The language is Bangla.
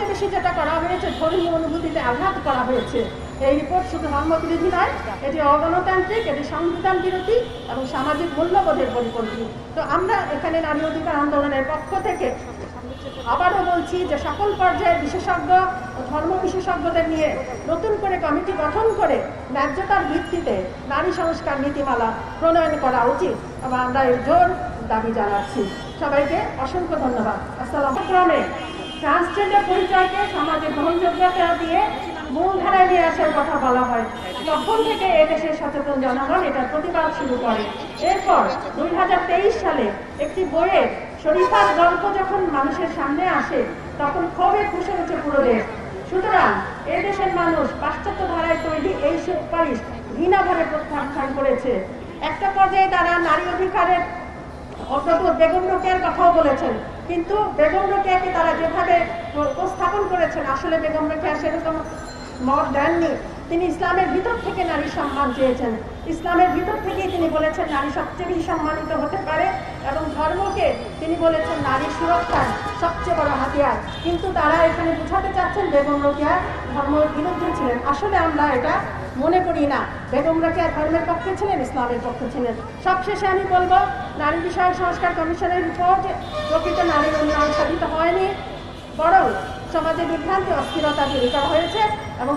সবচেয়ে বেশি যেটা করা হয়েছে, ধর্মীয় অনুভূতিতে আঘাত করা হয়েছে। এই রিপোর্ট শুধু ধর্মবিরোধী নয়, এটি অগণতান্ত্রিক, এটি সংবিধান বিরোধী এবং সামাজিক মূল্যবোধের পরিপন্থী। তো আমরা এখানে নারী অধিকার আন্দোলনের পক্ষ থেকে আবারও বলছি যে সকল পর্যায়ে বিশেষজ্ঞ ও ধর্ম বিশেষজ্ঞদের নিয়ে নতুন করে কমিটি গঠন করে ন্যায্যতার ভিত্তিতে নারী সংস্কার নীতিমালা প্রণয়ন করা উচিত এবং আমরা এর জোর দাবি জানাচ্ছি। সবাইকে অসংখ্য ধন্যবাদ। আসসালাম ক্রমে ট্রান্সজেন্ডার পরিচয়কে সমাজে গ্রহণযোগ্যতা দিয়ে মূলধারায় নিয়ে আসার কথা বলা হয়। তখন থেকে এদেশের সচেতন জনগণ এটার প্রতিবাদ শুরু করে। এরপর দুই হাজার তেইশ সালে একটি বইয়ের শরীফার গল্প যখন মানুষের সামনে আসে, তখন ক্ষোভে ফুসে উঠে পুরো দেশ। সুতরাং এ দেশের মানুষ পাশ্চাত্য ধারায় তৈরি এই সুপারিশ ঘৃণাভাবে প্রত্যাখ্যান করেছে। একটা পর্যায়ে তারা নারী অধিকারের অগ্রদূত বেগম রোকেয়ার কথাও বলেছেন। কিন্তু বেগম রোকেয়াকে তারা যেভাবে উপস্থাপন করেছেন, আসলে বেগম রোকেয়া সেরকম মত দেননি। তিনি ইসলামের ভিতর থেকে নারী সম্মান চেয়েছেন। ইসলামের ভিতর থেকেই তিনি বলেছেন, নারী সবচেয়ে বেশি সম্মানিত হতে পারে এবং ধর্মকে তিনি বলেছেন নারী সুরক্ষার বড় হাতিয়ার। কিন্তু তারা এখানে বোঝাতে চাচ্ছেন বেগম রোকেয়া ধর্মের বিরুদ্ধে ছিলেন। আসলে আমরা এটা মনে করি না। বেগম রোকিয়া ধর্মের পক্ষে ছিলেন, ইসলামের পক্ষে ছিলেন। সবশেষে আমি বলব, নারী বিষয়ক সংস্কার কমিশনের রিপোর্ট, প্রকৃত নারীর উন্নয়ন সাধিত হয়নি, বরং সমাজে বিভ্রান্তি, অস্থিরতা তৈরি করা হয়েছে এবং